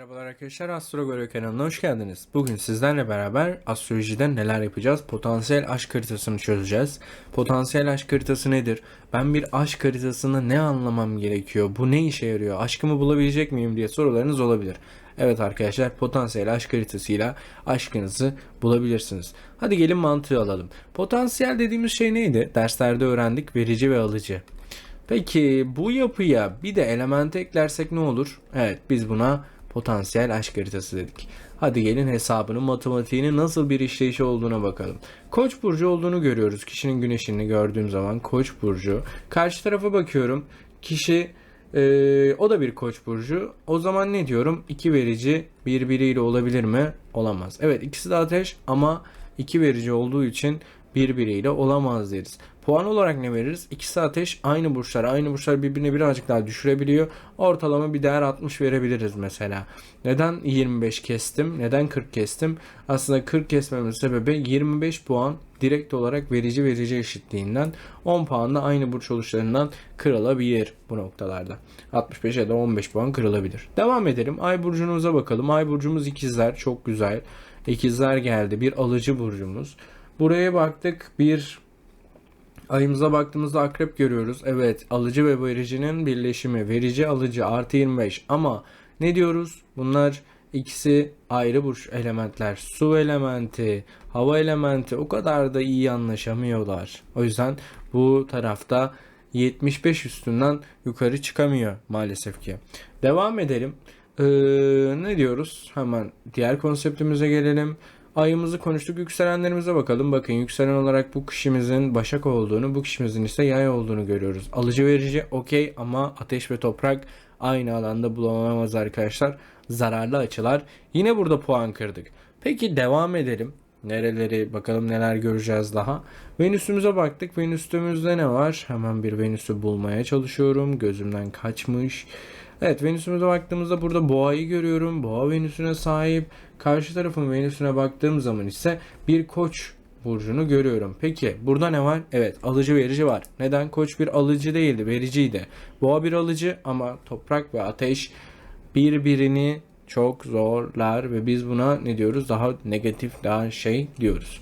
Merhabalar arkadaşlar Astro Görev kanalına hoş geldiniz. Bugün sizlerle beraber astrolojide neler yapacağız? Potansiyel aşk haritasını çözeceğiz. Potansiyel aşk haritası nedir? Ben bir aşk haritasını ne anlamam gerekiyor? Bu ne işe yarıyor? Aşkımı bulabilecek miyim diye sorularınız olabilir. Evet arkadaşlar potansiyel aşk haritasıyla aşkınızı bulabilirsiniz. Hadi gelin mantığı alalım. Potansiyel dediğimiz şey neydi? Derslerde öğrendik verici ve alıcı. Peki bu yapıya bir de element eklersek ne olur? Evet biz buna potansiyel aşk haritası dedik. Hadi gelin hesabının matematiğinin nasıl bir işleyişi olduğuna bakalım. Koç burcu olduğunu görüyoruz. Kişinin güneşini gördüğüm zaman Koç burcu. Karşı tarafa bakıyorum. Kişi ee, o da bir koç burcu. O zaman ne diyorum? İki verici birbiriyle olabilir mi? Olamaz. Evet ikisi de ateş ama iki verici olduğu için birbiriyle olamaz deriz. Puan olarak ne veririz? İkisi ateş aynı burçlar. Aynı burçlar birbirine birazcık daha düşürebiliyor. Ortalama bir değer 60 verebiliriz mesela. Neden 25 kestim? Neden 40 kestim? Aslında 40 kesmemin sebebi 25 puan direkt olarak verici verici eşitliğinden 10 puan da aynı burç oluşlarından kırılabilir bu noktalarda. 65 ya da 15 puan kırılabilir. Devam edelim. Ay burcumuza bakalım. Ay burcumuz ikizler. Çok güzel. İkizler geldi. Bir alıcı burcumuz. Buraya baktık. Bir Ayımıza baktığımızda akrep görüyoruz. Evet alıcı ve vericinin birleşimi. Verici alıcı artı 25 ama ne diyoruz? Bunlar ikisi ayrı burç elementler. Su elementi, hava elementi o kadar da iyi anlaşamıyorlar. O yüzden bu tarafta 75 üstünden yukarı çıkamıyor maalesef ki. Devam edelim. Ee, ne diyoruz? Hemen diğer konseptimize gelelim. Ayımızı konuştuk. Yükselenlerimize bakalım. Bakın yükselen olarak bu kişimizin Başak olduğunu, bu kişimizin ise Yay olduğunu görüyoruz. Alıcı verici okey ama ateş ve toprak aynı alanda bulamamaz arkadaşlar. Zararlı açılar. Yine burada puan kırdık. Peki devam edelim. Nereleri bakalım neler göreceğiz daha. Venüs'ümüze baktık. Venüs'ümüzde ne var? Hemen bir Venüs'ü bulmaya çalışıyorum. Gözümden kaçmış. Evet Venüs'ümüze baktığımızda burada boğayı görüyorum. Boğa Venüs'üne sahip. Karşı tarafın Venüs'üne baktığım zaman ise bir koç burcunu görüyorum. Peki burada ne var? Evet alıcı verici var. Neden? Koç bir alıcı değildi vericiydi. Boğa bir alıcı ama toprak ve ateş birbirini çok zorlar ve biz buna ne diyoruz? Daha negatif daha şey diyoruz.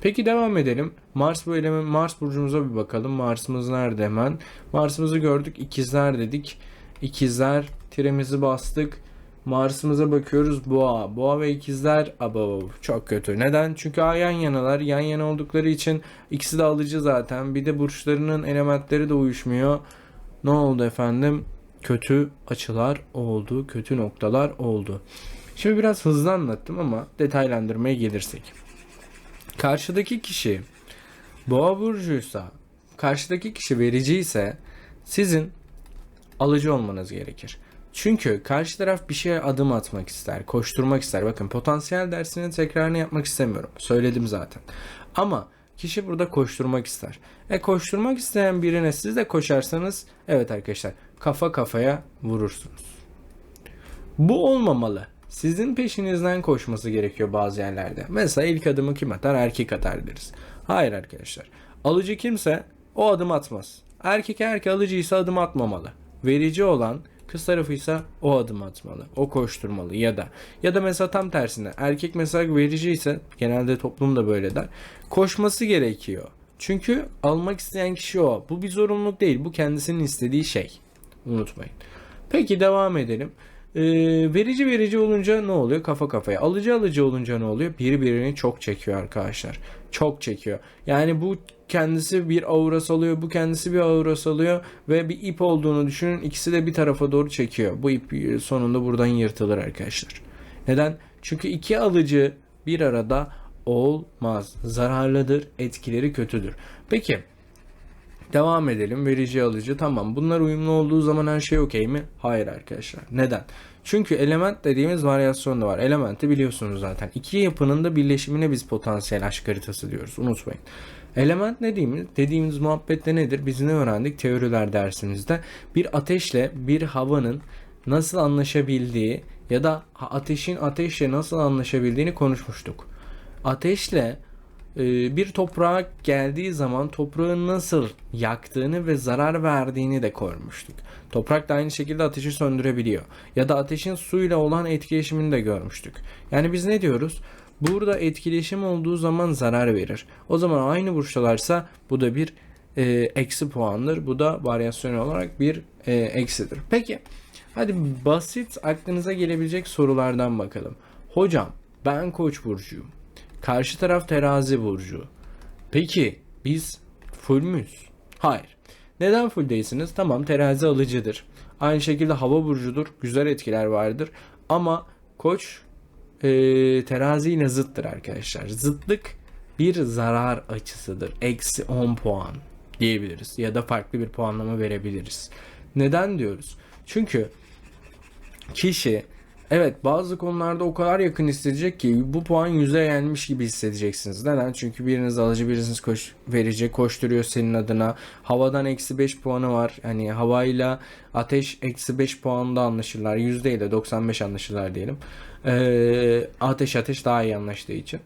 Peki devam edelim. Mars böyle Mars burcumuza bir bakalım. Mars'ımız nerede hemen? Mars'ımızı gördük. İkizler dedik. İkizler tiremizi bastık. Mars'ımıza bakıyoruz boğa. Boğa ve ikizler aba çok kötü. Neden? Çünkü yan yanalar. Yan yana oldukları için ikisi de alıcı zaten. Bir de burçlarının elementleri de uyuşmuyor. Ne oldu efendim? Kötü açılar oldu. Kötü noktalar oldu. Şimdi biraz hızlı anlattım ama detaylandırmaya gelirsek. Karşıdaki kişi boğa burcuysa, karşıdaki kişi verici ise sizin alıcı olmanız gerekir. Çünkü karşı taraf bir şeye adım atmak ister, koşturmak ister. Bakın potansiyel dersinin tekrarını yapmak istemiyorum. Söyledim zaten. Ama kişi burada koşturmak ister. E koşturmak isteyen birine siz de koşarsanız evet arkadaşlar kafa kafaya vurursunuz. Bu olmamalı. Sizin peşinizden koşması gerekiyor bazı yerlerde. Mesela ilk adımı kim atar? Erkek atar deriz. Hayır arkadaşlar. Alıcı kimse o adım atmaz. Erkek erkek alıcıysa adım atmamalı. Verici olan kız tarafıysa o adım atmalı. O koşturmalı ya da ya da mesela tam tersine erkek mesela verici ise genelde toplum da böyle der. Koşması gerekiyor. Çünkü almak isteyen kişi o. Bu bir zorunluluk değil. Bu kendisinin istediği şey. Unutmayın. Peki devam edelim. Ee, verici verici olunca ne oluyor? Kafa kafaya. Alıcı alıcı olunca ne oluyor? Biri birini çok çekiyor arkadaşlar. Çok çekiyor. Yani bu kendisi bir aura salıyor, bu kendisi bir aura salıyor ve bir ip olduğunu düşünün. İkisi de bir tarafa doğru çekiyor. Bu ip sonunda buradan yırtılır arkadaşlar. Neden? Çünkü iki alıcı bir arada olmaz. Zararlıdır, etkileri kötüdür. Peki Devam edelim. Verici alıcı tamam. Bunlar uyumlu olduğu zaman her şey okey mi? Hayır arkadaşlar. Neden? Çünkü element dediğimiz varyasyon da var. Elementi biliyorsunuz zaten. İki yapının da birleşimine biz potansiyel aşk haritası diyoruz. Unutmayın. Element ne dediğimiz, dediğimiz muhabbette nedir? Biz ne öğrendik teoriler dersimizde? Bir ateşle bir havanın nasıl anlaşabildiği ya da ateşin ateşle nasıl anlaşabildiğini konuşmuştuk. Ateşle bir toprağa geldiği zaman toprağı nasıl yaktığını ve zarar verdiğini de görmüştük. Toprak da aynı şekilde ateşi söndürebiliyor. Ya da ateşin suyla olan etkileşimini de görmüştük. Yani biz ne diyoruz? Burada etkileşim olduğu zaman zarar verir. O zaman aynı burçtalarsa bu da bir e, eksi puandır. Bu da varyasyon olarak bir e, eksidir. Peki hadi basit aklınıza gelebilecek sorulardan bakalım. Hocam ben koç burcuyum. Karşı taraf terazi burcu. Peki biz full müyüz? Hayır. Neden full değilsiniz? Tamam terazi alıcıdır. Aynı şekilde hava burcudur. Güzel etkiler vardır. Ama koç e, terazi yine zıttır arkadaşlar. Zıtlık bir zarar açısıdır. Eksi 10 puan diyebiliriz. Ya da farklı bir puanlama verebiliriz. Neden diyoruz? Çünkü kişi evet bazı konularda o kadar yakın hissedecek ki bu puan yüze yenmiş gibi hissedeceksiniz. Neden? Çünkü biriniz alıcı biriniz koş, verici koşturuyor senin adına. Havadan eksi 5 puanı var. Hani havayla ateş eksi 5 puanda anlaşırlar. Yüzdeyle 95 anlaşırlar diyelim. Ee, ateş ateş daha iyi anlaştığı için.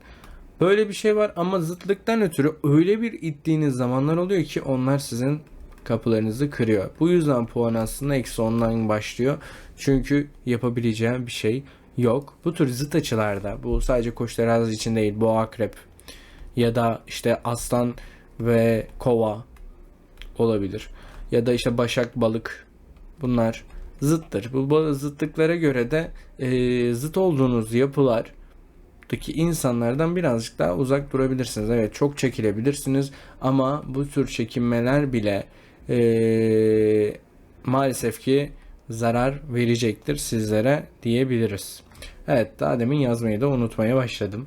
Böyle bir şey var ama zıtlıktan ötürü öyle bir ittiğiniz zamanlar oluyor ki onlar sizin kapılarınızı kırıyor. Bu yüzden puan aslında eksi 10'dan başlıyor. Çünkü yapabileceğim bir şey yok. Bu tür zıt açılarda bu sadece koç terazi için değil boğa akrep ya da işte aslan ve kova olabilir. Ya da işte başak balık bunlar zıttır. Bu zıtlıklara göre de e, zıt olduğunuz yapılar ki insanlardan birazcık daha uzak durabilirsiniz. Evet çok çekilebilirsiniz ama bu tür çekinmeler bile e, maalesef ki zarar verecektir sizlere diyebiliriz. Evet daha demin yazmayı da unutmaya başladım.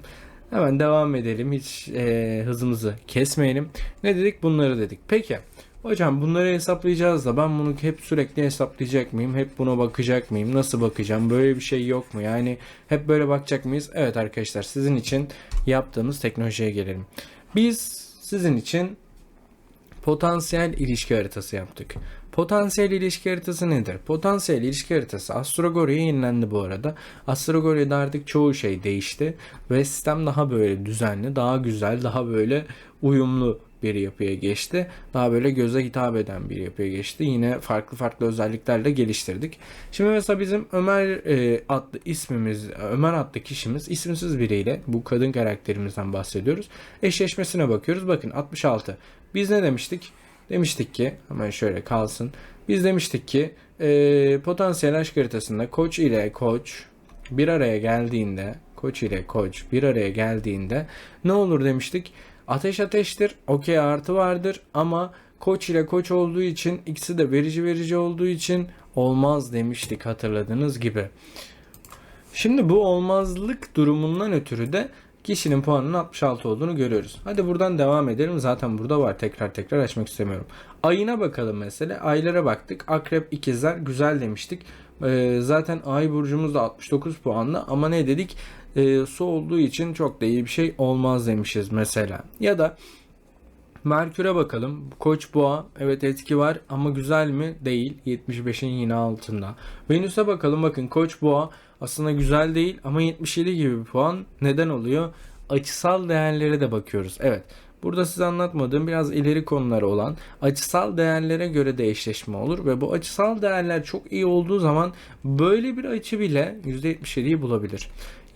Hemen devam edelim. Hiç e, hızımızı kesmeyelim. Ne dedik? Bunları dedik. Peki. Hocam bunları hesaplayacağız da ben bunu hep sürekli hesaplayacak mıyım? Hep buna bakacak mıyım? Nasıl bakacağım? Böyle bir şey yok mu? Yani hep böyle bakacak mıyız? Evet arkadaşlar sizin için yaptığımız teknolojiye gelelim. Biz sizin için potansiyel ilişki haritası yaptık. Potansiyel ilişki haritası nedir? Potansiyel ilişki haritası Astrogorya yenilendi bu arada. Astrogorya'da artık çoğu şey değişti ve sistem daha böyle düzenli, daha güzel, daha böyle uyumlu bir yapıya geçti. Daha böyle göze hitap eden bir yapıya geçti. Yine farklı farklı özelliklerle geliştirdik. Şimdi mesela bizim Ömer e, adlı ismimiz, Ömer adlı kişimiz isimsiz biriyle bu kadın karakterimizden bahsediyoruz. Eşleşmesine bakıyoruz. Bakın 66. Biz ne demiştik? Demiştik ki hemen şöyle kalsın. Biz demiştik ki e, potansiyel aşk haritasında koç ile koç bir araya geldiğinde koç ile koç bir araya geldiğinde ne olur demiştik? Ateş ateştir. Okey artı vardır ama koç ile koç olduğu için ikisi de verici verici olduğu için olmaz demiştik hatırladığınız gibi. Şimdi bu olmazlık durumundan ötürü de kişinin puanının 66 olduğunu görüyoruz. Hadi buradan devam edelim. Zaten burada var. Tekrar tekrar açmak istemiyorum. Ayına bakalım mesela. Aylara baktık. Akrep ikizler güzel demiştik. Ee, zaten ay burcumuz da 69 puanlı ama ne dedik? Ee, su olduğu için çok da iyi bir şey olmaz demişiz mesela. Ya da Merkür'e bakalım. Koç boğa evet etki var ama güzel mi? Değil. 75'in yine altında. Venüs'e bakalım. Bakın Koç boğa aslında güzel değil ama 77 gibi bir puan. Neden oluyor? Açısal değerlere de bakıyoruz. Evet. Burada size anlatmadığım biraz ileri konular olan açısal değerlere göre de eşleşme olur ve bu açısal değerler çok iyi olduğu zaman böyle bir açı bile %77'yi bulabilir.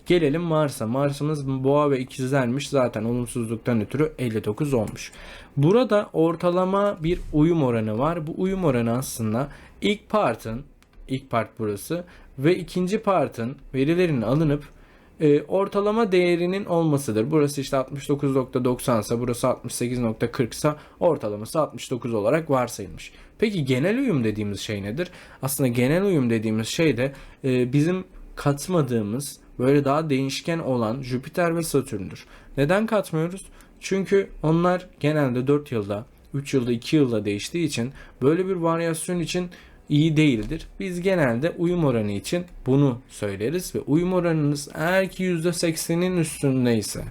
Gelelim Mars'a. Mars'ımız boğa ve ikizlermiş. Zaten olumsuzluktan ötürü 59 olmuş. Burada ortalama bir uyum oranı var. Bu uyum oranı aslında ilk partın, ilk part burası ve ikinci partın verilerinin alınıp e, ortalama değerinin olmasıdır. Burası işte 69.90 ise burası 68.40 ise ortalaması 69 olarak varsayılmış. Peki genel uyum dediğimiz şey nedir? Aslında genel uyum dediğimiz şey de e, bizim katmadığımız böyle daha değişken olan Jüpiter ve Satürn'dür. Neden katmıyoruz? Çünkü onlar genelde 4 yılda, 3 yılda, 2 yılda değiştiği için böyle bir varyasyon için iyi değildir. Biz genelde uyum oranı için bunu söyleriz ve uyum oranınız eğer ki %80'in üstündeyse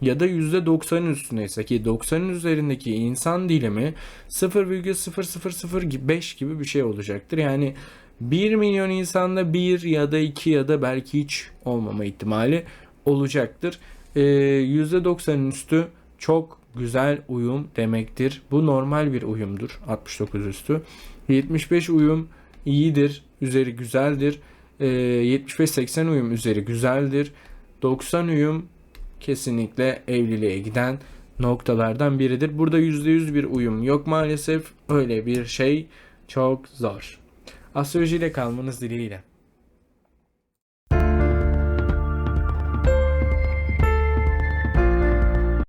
ya da %90'ın üstündeyse ki 90'ın üzerindeki insan dilimi 0,0005 gibi bir şey olacaktır. Yani 1 milyon insanda 1 ya da 2 ya da belki hiç olmama ihtimali olacaktır. Ee, %90'ın üstü çok güzel uyum demektir. Bu normal bir uyumdur 69 üstü. 75 uyum iyidir, üzeri güzeldir. Ee, 75-80 uyum üzeri güzeldir. 90 uyum kesinlikle evliliğe giden noktalardan biridir. Burada %100 bir uyum yok maalesef. Öyle bir şey çok zor. Astrolojiyle kalmanız dileğiyle.